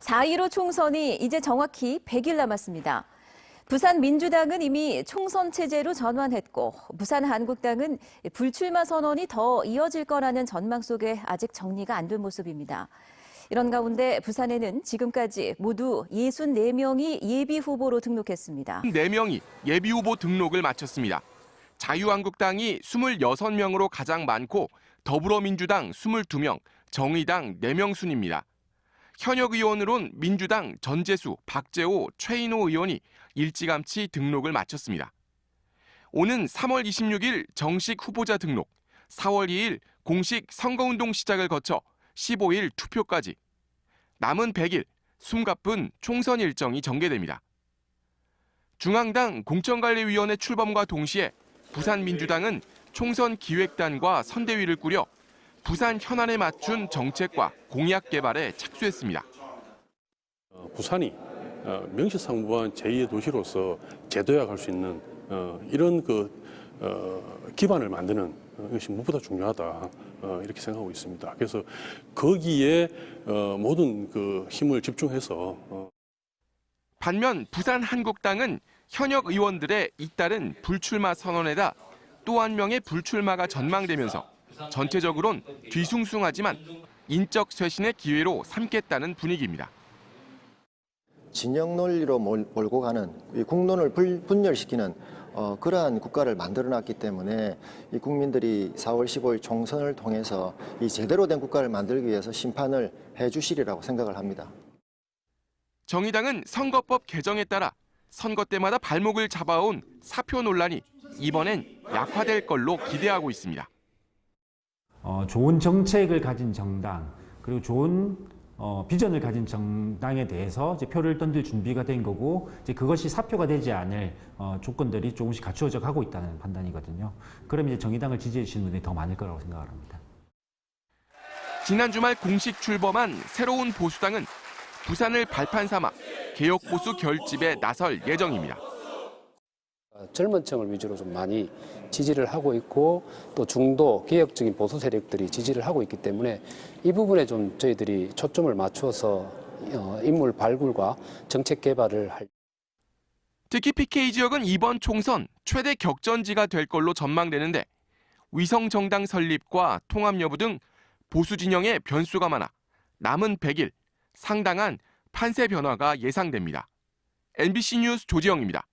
4.15 총선이 이제 정확히 100일 남았습니다. 부산 민주당은 이미 총선 체제로 전환했고 부산 한국당은 불출마 선언이 더 이어질 거라는 전망 속에 아직 정리가 안 된 모습입니다. 이런 가운데 부산에는 지금까지 모두 64명이 예비 후보로 등록했습니다. 4명이 예비 후보 등록을 마쳤습니다. 자유한국당이 26명으로 가장 많고 더불어민주당 22명, 정의당 4명 순입니다. 현역 의원으론 민주당 전재수, 박재호, 최인호 의원이 일찌감치 등록을 마쳤습니다. 오는 3월 26일 정식 후보자 등록, 4월 2일 공식 선거운동 시작을 거쳐 15일 투표까지 남은 100일 숨가쁜 총선 일정이 전개됩니다. 중앙당 공천관리위원회 출범과 동시에 부산민주당은 총선 기획단과 선대위를 꾸려 부산 현안에 맞춘 정책과 공약 개발에 착수했습니다. 어, 부산이 어, 명실상부한 제2의 도시로서 재도약할 수 있는 어, 이런 그 어, 기반을 만드는 어, 것이 무엇보다 중요하다 어, 이렇게 생각하고 있습니다. 그래서 거기에 어, 모든 그 힘을 집중해서 어, 반면 부산 한국당은 현역 의원들의 잇따른 불출마 선언에다 또 한 명의 불출마가 전망되면서 전체적으론 뒤숭숭하지만 인적 쇄신의 기회로 삼겠다는 분위기입니다. 진영 논리로 몰- 몰고 가는 이 국론을 불- 분열시키는 어, 그러한 국가를 만들어놨기 때문에 이 국민들이 4월 15일 총선을 통해서 이 제대로 된 국가를 만들기 위해서 심판을 해주시리라고 생각을 합니다. 정의당은 선거법 개정에 따라 선거 때마다 발목을 잡아온 사표 논란이 이번엔 약화될 걸로 기대하고 있습니다. 어, 좋은 정책을 가진 정당 그리고 좋은 어, 비전을 가진 정당에 대해서 이제 표를 던질 준비가 된 거고 이제 그것이 사표가 되지 않을 어, 조건들이 조금씩 갖추어져 가고 있다는 판단이거든요. 그러면 이제 정의당을 지지해 주시는 분들이 더 많을 거라고 생각을 합니다. 지난 주말 공식 출범한 새로운 보수당은 부산을 발판 삼아 개혁 보수 결집에 나설 예정입니다. 젊은 층을 위주로 좀 많이 지지를 하고 있고 또 중도 개혁적인 보수 세력들이 지지를 하고 있기 때문에 이 부분에 좀 저희들이 초점을 맞추어서 어, 인물 발굴과 정책 개발을 할 특히 PK 지역은 이번 총선 최대 격전지가 될 걸로 전망되는데 위성 정당 설립과 통합 여부 등 보수 진영의 변수가 많아 남은 100일 상당한 판세 변화가 예상됩니다. MBC 뉴스 조지영입니다.